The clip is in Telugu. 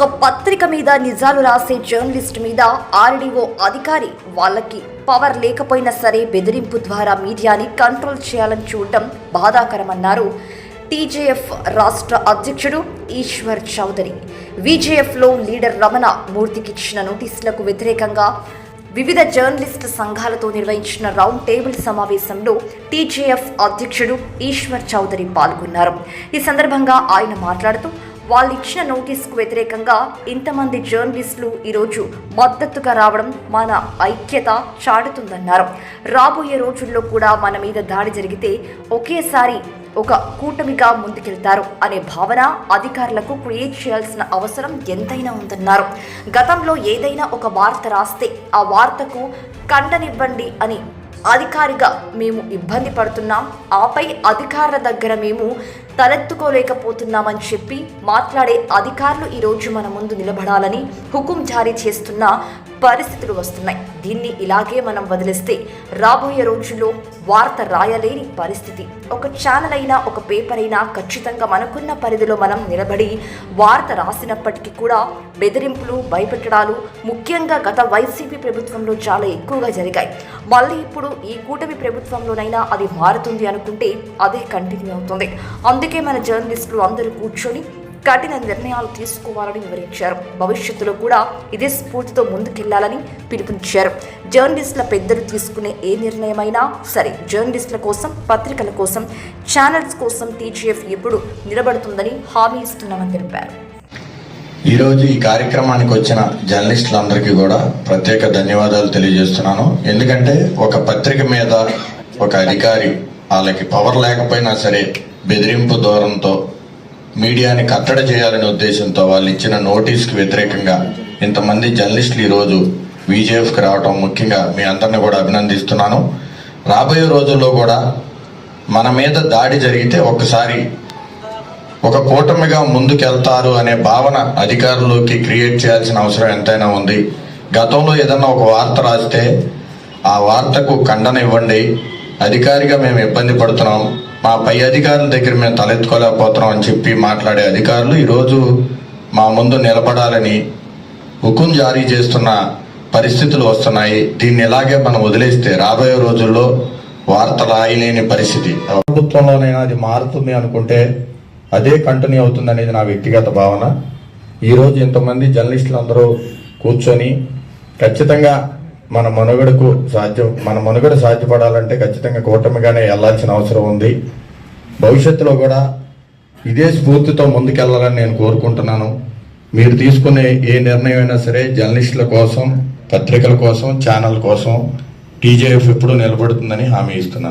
ఒక పత్రిక మీద నిజాలు రాసే జర్నలిస్ట్ మీద ఆర్డీఓ అధికారి వాళ్ళకి పవర్ లేకపోయినా సరే బెదిరింపు ద్వారా మీడియాని కంట్రోల్ చేయాలని చూడటం బాధాకరమన్నారు. టీజేఎఫ్ రాష్ట్ర అధ్యక్షుడు ఈశ్వర్ చౌదరి. విజేఎఫ్లో లీడర్ రమణ మూర్తికిచ్చిన నోటీసులకు వ్యతిరేకంగా వివిధ జర్నలిస్టు సంఘాలతో నిర్వహించిన రౌండ్ టేబుల్ సమావేశంలో టీజేఎఫ్ అధ్యక్షుడు ఈశ్వర్ చౌదరి పాల్గొన్నారు. ఈ సందర్భంగా ఆయన మాట్లాడుతూ వాళ్ళు ఇచ్చిన నోటీసుకు వ్యతిరేకంగా ఇంతమంది జర్నలిస్టులు ఈరోజు మద్దతుగా రావడం మన ఐక్యత చాటుతుందన్నారు. రాబోయే రోజుల్లో కూడా మన మీద దాడి జరిగితే ఒకేసారి ఒక కూటమిగా ముందుకెళ్తారు అనే భావన అధికారులకు క్రియేట్ చేయాల్సిన అవసరం ఎంతైనా ఉందన్నారు. గతంలో ఏదైనా ఒక వార్త రాస్తే ఆ వార్తకు కండనివ్వండి అని అధికారిగా మేము ఇబ్బంది పడుతున్నాం. ఆపై అధికారుల దగ్గర మేము తలెత్తుకోలేకపోతున్నామని చెప్పి మాట్లాడే అధికారులు ఈరోజు మన ముందు నిలబడాలని హుకుం జారీ చేస్తున్న పరిస్థితులు వస్తున్నాయి. దీన్ని ఇలాగే మనం వదిలేస్తే రాబోయే రోజుల్లో వార్త రాయలేని పరిస్థితి. ఒక ఛానల్ అయినా ఒక పేపర్ అయినా ఖచ్చితంగా మనకున్న పరిధిలో మనం నిలబడి వార్త రాసినప్పటికీ కూడా బెదిరింపులు భయపెట్టడాలు ముఖ్యంగా గత వైసీపీ ప్రభుత్వంలో చాలా ఎక్కువగా జరిగాయి. మళ్ళీ ఇప్పుడు ఈ కూటమి ప్రభుత్వంలోనైనా అది మారుతుంది అనుకుంటే అదే కంటిన్యూ అవుతుంది. అందుకే మన జర్నలిస్టులు అందరూ కూర్చొని కఠిన నిర్ణయాలు తీసుకోవాలని వివరించారు. భవిష్యత్తులో కూడా ఇదే స్ఫూర్తితో ముందుకెళ్ళాలని పిలుపునిచ్చారు. జర్నలిస్టుల పెద్దలు తీసుకునే ఏ నిర్ణయమైనా సరే జర్నలిస్టుల కోసం పత్రికల కోసం ఛానల్స్ కోసం టీజీఎఫ్ ఎప్పుడు నిలబడుతుందని హామీ ఇస్తున్నామని తెలిపారు. ఈరోజు ఈ కార్యక్రమానికి వచ్చిన జర్నలిస్టులందరికీ కూడా ప్రత్యేక ధన్యవాదాలు తెలియజేస్తున్నాను. ఎందుకంటే ఒక పత్రిక మీద ఒక అధికారి వాళ్ళకి పవర్ లేకపోయినా సరే బెదిరింపు దూరంతో మీడియాని కట్టడ చేయాలనే ఉద్దేశంతో వాళ్ళు ఇచ్చిన నోటీస్కి వ్యతిరేకంగా ఇంతమంది జర్నలిస్టులు ఈరోజు విజేఎఫ్కి రావటం ముఖ్యంగా మీ అందరిని కూడా అభినందిస్తున్నాను. రాబోయే రోజుల్లో కూడా మన మీద దాడి జరిగితే ఒక్కసారి ఒక కూటమిగా ముందుకెళ్తారు అనే భావన అధికారులకి క్రియేట్ చేయాల్సిన అవసరం ఎంతైనా ఉంది. గతంలో ఏదన్నా ఒక వార్త రాస్తే ఆ వార్తకు ఖండన ఇవ్వండి. అధికారిగా మేము ఇబ్బంది పడుతున్నాం. మా పై అధికారుల దగ్గర మేము తలెత్తుకోలేకపోతున్నాం అని చెప్పి మాట్లాడే అధికారులు ఈరోజు మా ముందు నిలబడాలని హుకుం జారీ చేస్తున్న పరిస్థితులు వస్తున్నాయి. దీన్ని ఇలాగే మనం వదిలేస్తే రాబోయే రోజుల్లో వార్తలు రాయలేని పరిస్థితి. ప్రభుత్వంలోనైనా అది మారుతుంది అనుకుంటే అదే కంటిన్యూ అవుతుంది అనేది నా వ్యక్తిగత భావన. ఈరోజు ఇంతమంది జర్నలిస్టులు అందరూ కూర్చొని ఖచ్చితంగా మన మనుగడకు సాధ్యం మన మనుగడ సాధ్యపడాలంటే ఖచ్చితంగా కూటమిగానే వెళ్ళాల్సిన అవసరం ఉంది. భవిష్యత్తులో కూడా ఇదే స్ఫూర్తితో ముందుకెళ్ళాలని నేను కోరుకుంటున్నాను. మీరు తీసుకునే ఏ నిర్ణయం అయినా సరే జర్నలిస్టుల కోసం పత్రికల కోసం ఛానల్ కోసం టీజేఎఫ్ ఎప్పుడూ నిలబడుతుందని హామీ ఇస్తున్నాను.